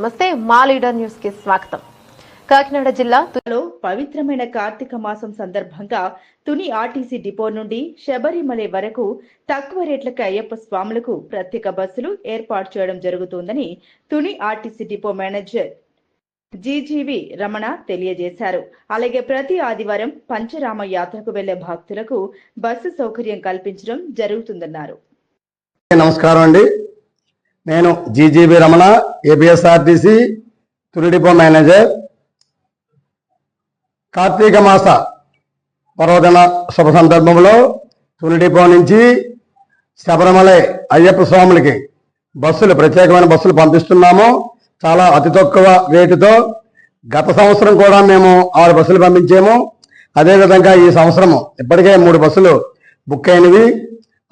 నమస్తే మా లీడర్ న్యూస్కి స్వాగతం. కాకినాడ జిల్లా తు- లో పవిత్రమైన కార్తీక మాసం సందర్భంగా తుని ఆర్టీసీ డిపో నుండి శబరిమల వరకు తక్కువ రేట్లకు అయ్యప్ప స్వాములకు ప్రత్యేక బస్సులు ఏర్పాటు చేయడం జరుగుతుందని Tuni RTC depot manager GGV Ramana తెలియజేశారు. అలాగే ప్రతి ఆదివారం పంచరామ యాత్రకు వెళ్ళే భక్తులకు బస్సు సౌకర్యం కల్పించడం జరుగుతుందన్నారు. నమస్కారం అండి. నేను GGB Ramana APSRTC Tuni depot manager. Karthika మాస పర్వదిన శుభ సందర్భంలో తుని డిపో నుంచి శబరిమల అయ్యప్ప స్వాములకి బస్సులు ప్రత్యేకమైన బస్సులు పంపిస్తున్నాము. చాలా అతి తక్కువ రేటుతో గత సంవత్సరం కూడా మేము ఆరు బస్సులు పంపించాము. అదేవిధంగా ఈ సంవత్సరము ఇప్పటికే మూడు బస్సులు బుక్ అయినవి.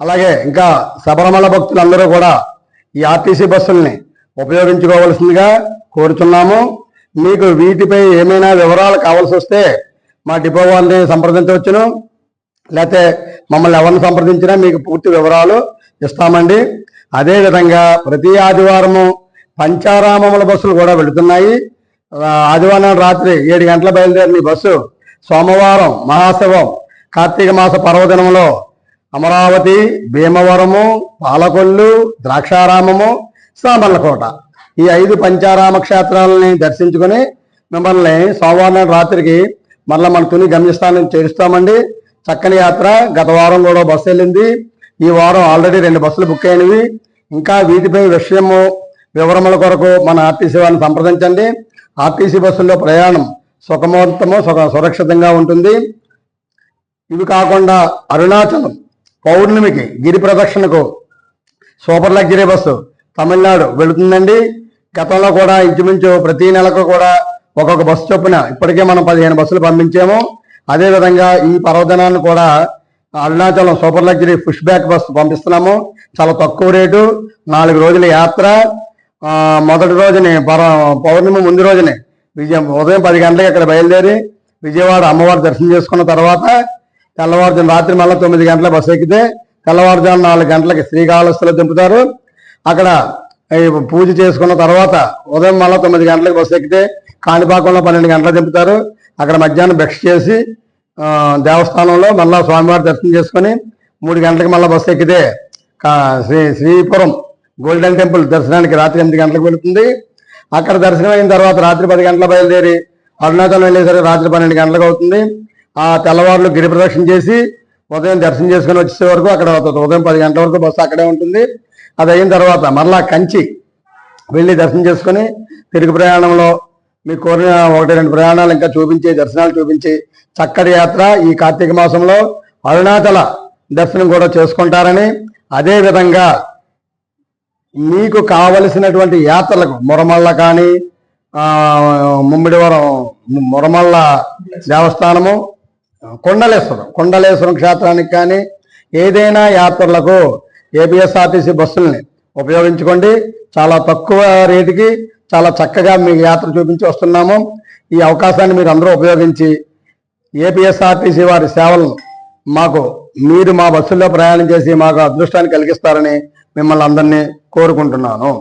అలాగే ఇంకా శబరిమల భక్తులందరూ కూడా ఈ ఆర్టీసీ బస్సుల్ని ఉపయోగించుకోవాల్సిందిగా కోరుతున్నాము. మీకు వీటిపై ఏమైనా వివరాలు కావాల్సి వస్తే మా డిపో వారిని సంప్రదించవచ్చును. లేకపోతే మమ్మల్ని ఎవరిని సంప్రదించినా మీకు పూర్తి వివరాలు ఇస్తామండి. అదేవిధంగా ప్రతి ఆదివారము పంచారామముల బస్సులు కూడా వెళుతున్నాయి. ఆదివారం రాత్రి ఏడు గంటల బయలుదేరిన బస్సు సోమవారం మహాశివం కార్తీక మాస పర్వదినంలో అమరావతి భీమవరము పాలకొల్లు ద్రాక్షారామము సామర్లకోట. ఈ ఐదు పంచారామ క్షేత్రాలని దర్శించుకొని మిమ్మల్ని సోమవారం రాత్రికి మళ్ళీ మన తుని గమ్యస్థానం చేరుస్తామండి. చక్కని యాత్ర. గత వారం కూడా బస్సు వెళ్ళింది. ఈ వారం ఆల్రెడీ రెండు బస్సులు బుక్ అయినవి. ఇంకా వీటిపై విషయము వివరముల కొరకు మన ఆర్టీసీ వారిని సంప్రదించండి. ఆర్టీసీ బస్సుల్లో ప్రయాణం సుఖమోత్తము సుఖ సురక్షితంగా ఉంటుంది. ఇవి కాకుండా అరుణాచలం. పౌర్ణమికి గిరి ప్రదక్షిణకు సూపర్ లగ్జరీ బస్సు తమిళనాడు వెళుతుందండి. గతంలో కూడా ఇంచుమించు ప్రతి నెలకు కూడా ఒక్కొక్క బస్సు చొప్పున ఇప్పటికే మనం పదిహేను బస్సులు పంపించాము. అదేవిధంగా ఈ పర్వదినాన్ని కూడా Arunachalam super luxury push back bus పంపిస్తున్నాము. చాలా తక్కువ రేటు నాలుగు రోజుల యాత్ర. మొదటి రోజుని పర పౌర్ణమి ముందు రోజునే విజయం ఉదయం పది గంటలకు ఇక్కడ బయలుదేరి విజయవాడ అమ్మవారి దర్శనం చేసుకున్న తర్వాత తెల్లవారుజాము రాత్రి మళ్ళీ తొమ్మిది గంటల బస్సు ఎక్కితే తెల్లవారుజాము నాలుగు గంటలకి శ్రీకాళహస్తిలో దింపుతారు. అక్కడ పూజ చేసుకున్న తర్వాత ఉదయం మళ్ళీ తొమ్మిది గంటలకు బస్సు ఎక్కితే కాణిపాకంలో పన్నెండు గంటలకు దింపుతారు. అక్కడ మధ్యాహ్నం భిక్ష చేసి దేవస్థానంలో మళ్ళీ స్వామివారి దర్శనం చేసుకొని మూడు గంటలకు మళ్ళీ బస్సు ఎక్కితే కా- శ్రీ శ్రీపురం గోల్డెన్ టెంపుల్ దర్శనానికి రాత్రి ఎనిమిది గంటలకు వెళుతుంది. అక్కడ దర్శనం అయిన తర్వాత రాత్రి పది గంటల బయలుదేరి అరుణాచలం వెళ్ళేసరికి రాత్రి పన్నెండు గంటలకు అవుతుంది. ఆ తెల్లవారులు గిరి ప్రదక్షిణ చేసి ఉదయం దర్శనం చేసుకుని వచ్చే వరకు అక్కడ ఉదయం పది గంటల వరకు బస్సు అక్కడే ఉంటుంది. అది అయిన తర్వాత మరలా కంచి వెళ్ళి దర్శనం చేసుకుని తిరుగు ప్రయాణంలో మీ కోరిన ఒకటి రెండు ప్రయాణాలు ఇంకా చూపించి దర్శనాలు చూపించి చక్కటి యాత్ర ఈ కార్తీక మాసంలో అరుణాచల దర్శనం కూడా చేసుకుంటారని అదే విధంగా మీకు కావలసినటువంటి యాత్రలకు మురమల్ల కానీ ముమ్మిడివరం మురమల్ల దేవస్థానము కొండలేశ్వరం. కొండలేశ్వరం క్షేత్రానికి కానీ ఏదైనా యాత్రలకు ఏపీఎస్ఆర్టీసీ బస్సుల్ని ఉపయోగించుకోండి. చాలా తక్కువ రేటుకి చాలా చక్కగా మీకు యాత్ర చూపించి వస్తున్నాము. ఈ అవకాశాన్ని మీరు అందరూ ఉపయోగించి ఏపీఎస్ఆర్టీసీ వారి సేవలను మాకు మీరు మా బస్సుల్లో ప్రయాణం చేసి మాకు అదృష్టాన్ని కలిగిస్తారని మిమ్మల్ని అందరినీ కోరుకుంటున్నాను.